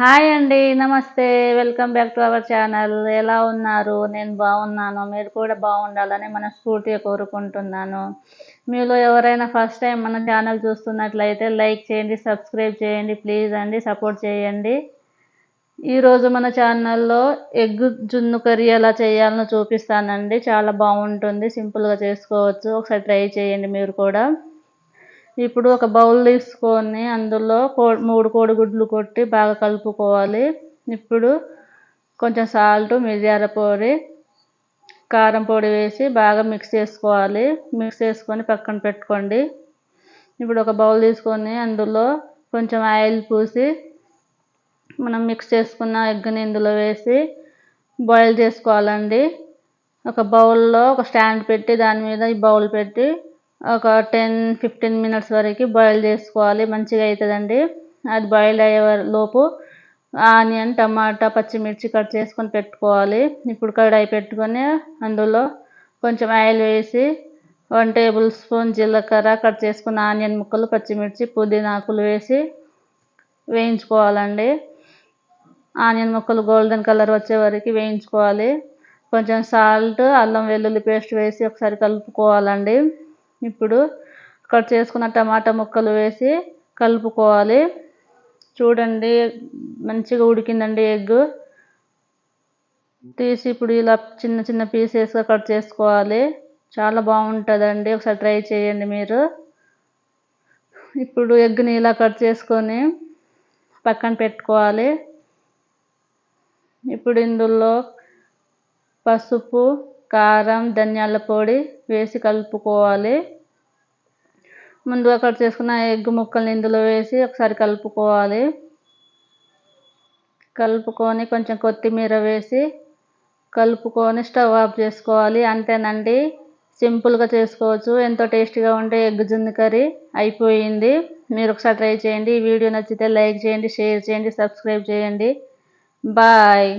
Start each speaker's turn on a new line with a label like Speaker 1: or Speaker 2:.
Speaker 1: hi అండి నమస్తే welcome back to our channel ఎలా ఉన్నారు నేను బాగున్నాను మీరు కూడా బాగుండాలని మన స్ఫూర్తిగా కోరుకుంటున్నాను మీలో ఎవరైనా ఫస్ట్ టైం మన ఛానల్ చూస్తున్నట్లయితే లైక్ చేయండి సబ్స్క్రైబ్ చేయండి ప్లీజ్ అండి సపోర్ట్ చేయండి ఈరోజు మన ఛానల్లో ఎగ్ జున్ను కర్రీ ఎలా చేయాలని చూపిస్తానండి చాలా బాగుంటుంది సింపుల్గా చేసుకోవచ్చు ఒకసారి ట్రై చేయండి మీరు కూడా ఇప్పుడు ఒక బౌల్ తీసుకొని అందులో కో మూడు కోడిగుడ్లు కొట్టి బాగా కలుపుకోవాలి ఇప్పుడు కొంచెం సాల్ట్ మిరియాల పొడి కారం పొడి వేసి బాగా మిక్స్ చేసుకోవాలి మిక్స్ చేసుకొని పక్కన పెట్టుకోండి ఇప్పుడు ఒక బౌల్ తీసుకొని అందులో కొంచెం ఆయిల్ పూసి మనం మిక్స్ చేసుకున్న ఎగ్గుని ఇందులో వేసి బాయిల్ చేసుకోవాలండి ఒక బౌల్లో ఒక స్టాండ్ పెట్టి దాని మీద ఈ బౌల్ పెట్టి ఒక టెన్ ఫిఫ్టీన్ మినిట్స్ వరకు బాయిల్ చేసుకోవాలి మంచిగా అవుతుందండి అది బాయిల్ అయ్యే లోపు ఆనియన్ టమాటా పచ్చిమిర్చి కట్ చేసుకొని పెట్టుకోవాలి ఇప్పుడు కడాయి పెట్టుకొని అందులో కొంచెం ఆయిల్ వేసి వన్ టేబుల్ స్పూన్ జీలకర్ర కట్ చేసుకున్న ఆనియన్ ముక్కలు పచ్చిమిర్చి పుదీనా ఆకులు వేసి వేయించుకోవాలండి ఆనియన్ ముక్కలు గోల్డెన్ కలర్ వచ్చే వరకు వేయించుకోవాలి కొంచెం సాల్ట్ అల్లం వెల్లుల్లి పేస్ట్ వేసి ఒకసారి కలుపుకోవాలండి ఇప్పుడు కట్ చేసుకున్న టమాటా ముక్కలు వేసి కలుపుకోవాలి చూడండి మంచిగా ఉడికిందండి ఎగ్ తీసి ఇప్పుడు ఇలా చిన్న చిన్న పీసెస్గా కట్ చేసుకోవాలి చాలా బాగుంటుందండి ఒకసారి ట్రై చేయండి మీరు ఇప్పుడు ఎగ్ని ఇలా కట్ చేసుకొని పక్కన పెట్టుకోవాలి ఇప్పుడు ఇందులో పసుపు కారం ధనియాల పొడి వేసి కలుపుకోవాలి ముందుగా కట్ చేసుకున్న ఎగ్ ముక్కల్ని ఇందులో వేసి ఒకసారి కలుపుకోవాలి కలుపుకొని కొంచెం కొత్తిమీర వేసి కలుపుకొని స్టవ్ ఆఫ్ చేసుకోవాలి అంతేనండి సింపుల్గా చేసుకోవచ్చు ఎంతో టేస్టీగా ఉండే ఎగ్ జున్ను కర్రీ అయిపోయింది మీరు ఒకసారి ట్రై చేయండి ఈ వీడియో నచ్చితే లైక్ చేయండి షేర్ చేయండి సబ్స్క్రైబ్ చేయండి బాయ్